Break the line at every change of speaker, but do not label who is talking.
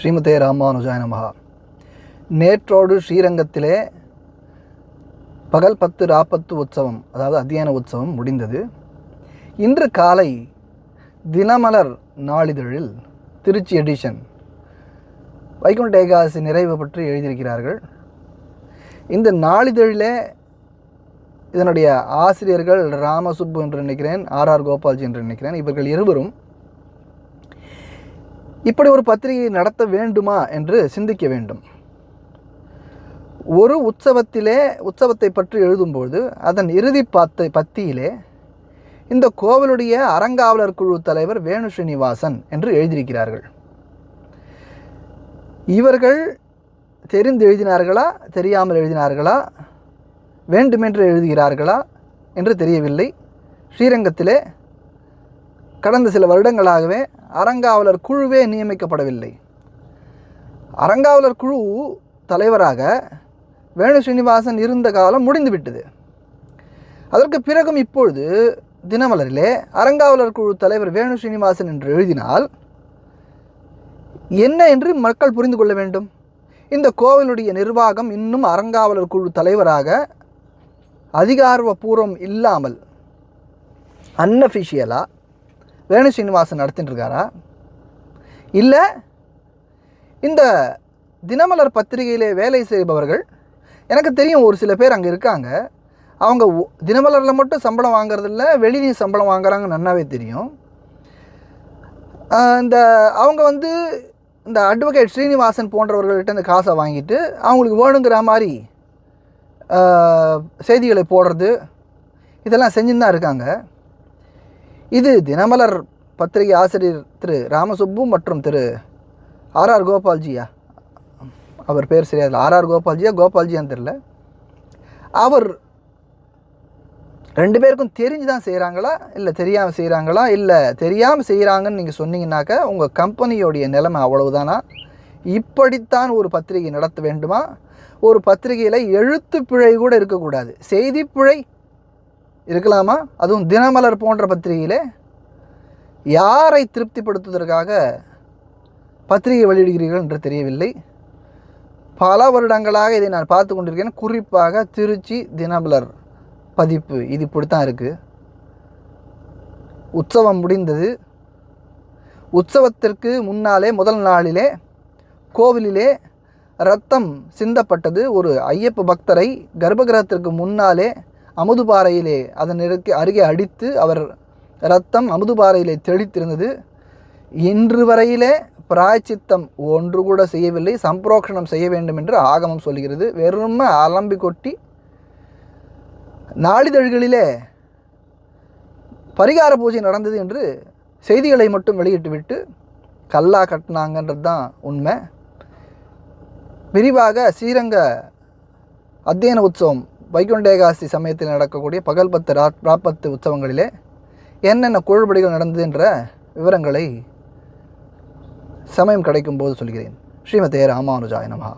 ஸ்ரீமதே ராமானுஜாய நமகா நேற்றோடு ஸ்ரீரங்கத்திலே பகல் பத்து ராப்பத்து உற்சவம் அதாவது அத்தியான உற்சவம் முடிந்தது. இன்று காலை தினமலர் நாளிதழில் திருச்சி எடிஷன் வைகுண்ட ஏகாதசி நிறைவு பற்றி எழுதியிருக்கிறார்கள். இந்த நாளிதழிலே இதனுடைய ஆசிரியர்கள் ராமசுப்பு என்று நினைக்கிறேன் ஆர் ஆர் கோபால்ஜி என்று நினைக்கிறேன். இவர்கள் இருவரும் இப்படி ஒரு பத்திரிகை நடத்த வேண்டுமா என்று சிந்திக்க வேண்டும். ஒரு உற்சவத்திலே உற்சவத்தை பற்றி எழுதும்போது அதன் இறுதி பத்து பத்தியிலே இந்த கோவிலுடைய அறங்காவலர் குழு தலைவர் வேணு ஸ்ரீனிவாசன் என்று எழுதியிருக்கிறார்கள். இவர்கள் தெரிந்து எழுதினார்களா தெரியாமல் எழுதினார்களா வேண்டுமென்று எழுதுகிறார்களா என்று தெரியவில்லை. ஸ்ரீரங்கத்திலே கடந்த சில வருடங்களாகவே அறங்காவலர் குழுவே நியமிக்கப்படவில்லை. அறங்காவலர் குழு தலைவராக வேணு ஸ்ரீனிவாசன் இருந்த காலம் முடிந்துவிட்டது. அதற்கு பிறகும் இப்பொழுது தினமலரிலே அறங்காவலர் குழு தலைவர் வேணு ஸ்ரீனிவாசன் என்று எழுதினால் என்ன என்று மக்கள் புரிந்து கொள்ள வேண்டும். இந்த கோவிலுடைய நிர்வாகம் இன்னும் அறங்காவலர் குழு தலைவராக அதிகாரப்பூர்வம் இல்லாமல் அன்அஃபிஷியலாக வேணு ஸ்ரீனிவாசன் நடத்திட்டு இருக்காரா இல்லை இந்த தினமலர் பத்திரிகையிலே வேலை செய்பவர்கள் எனக்கு தெரியும் ஒரு சில பேர் அங்கே இருக்காங்க. அவங்க தினமலரில் மட்டும் சம்பளம் வாங்குறதில்ல வெளியிலையும் சம்பளம் வாங்குறாங்க நன்னாவே தெரியும். இந்த அவங்க வந்து இந்த அட்வொகேட் ஸ்ரீனிவாசன் போன்றவர்கள்ட்ட இந்த காசை வாங்கிட்டு அவங்களுக்கு வேணுங்கிற மாதிரி செய்திகளை போடுறது இதெல்லாம் செஞ்சுன்னு தான் இருக்காங்க. இது தினமலர் பத்திரிகை ஆசிரியர் திரு ராமசுப்பு மற்றும் திரு ஆர்ஆர் கோபால்ஜியா? அவர் பேர் சரியாது ஆர்ஆர் கோபால்ஜியா கோபால்ஜியான்னு தெரில அவர் ரெண்டு பேருக்கும் தெரிஞ்சு தான் செய்கிறாங்களா இல்லை தெரியாமல் செய்கிறாங்களா இல்லை தெரியாமல் செய்கிறாங்கன்னு நீங்கள் சொன்னீங்கன்னாக்க உங்கள் கம்பெனியோடைய நிலைமை அவ்வளவுதானா? இப்படித்தான் ஒரு பத்திரிகை நடத்த வேண்டுமா? ஒரு பத்திரிகையில் எழுத்து பிழை கூட இருக்கக்கூடாது. செய்தி பிழை இருக்கலாமா? அதுவும் தினமலர் போன்ற பத்திரிகையிலே யாரை திருப்திப்படுத்துவதற்காக பத்திரிகை வெளியிடுகிறீர்கள் என்று தெரியவில்லை. பல வருடங்களாக இதை நான் பார்த்து கொண்டிருக்கேன் குறிப்பாக திருச்சி தினமலர் பதிப்பு இது இப்படித்தான் இருக்குது உற்சவம் முடிந்தது. உற்சவத்திற்கு முன்னாலே முதல் நாளிலே கோவிலிலே ரத்தம் சிந்தப்பட்டது. ஒரு ஐயப்ப பக்தரை கர்ப்பகிரகத்திற்கு முன்னாலே அமுதுபாறையிலே அதன் இருக்கு அருகே அடித்து அவர் ரத்தம் அமுதுபாறையிலே தெளித்திருந்தது. இன்று வரையிலே பிராயச்சித்தம் ஒன்று கூட செய்யவில்லை. சம்பிரோக்ஷணம் செய்ய வேண்டும் என்று ஆகமம் சொல்கிறது. வெறும் அலம்பி கொட்டி நாளிதழ்களிலே பரிகார பூஜை நடந்தது என்று செய்திகளை மட்டும் வெளியிட்டுவிட்டு கல்லா கட்டினாங்கன்றது தான் உண்மை. விரிவாக ஸ்ரீரங்க அத்தியன உற்சவம் வைகுண்ட சமயத்தில் நடக்கக்கூடிய பகல் பத்து ரா ராப்பத்து உற்சவங்களிலே என்னென்ன குழுபடிகள் நடந்தது என்ற விவரங்களை சமயம் கிடைக்கும் போது சொல்கிறேன். ஸ்ரீமதே ராமானுஜாய நமகா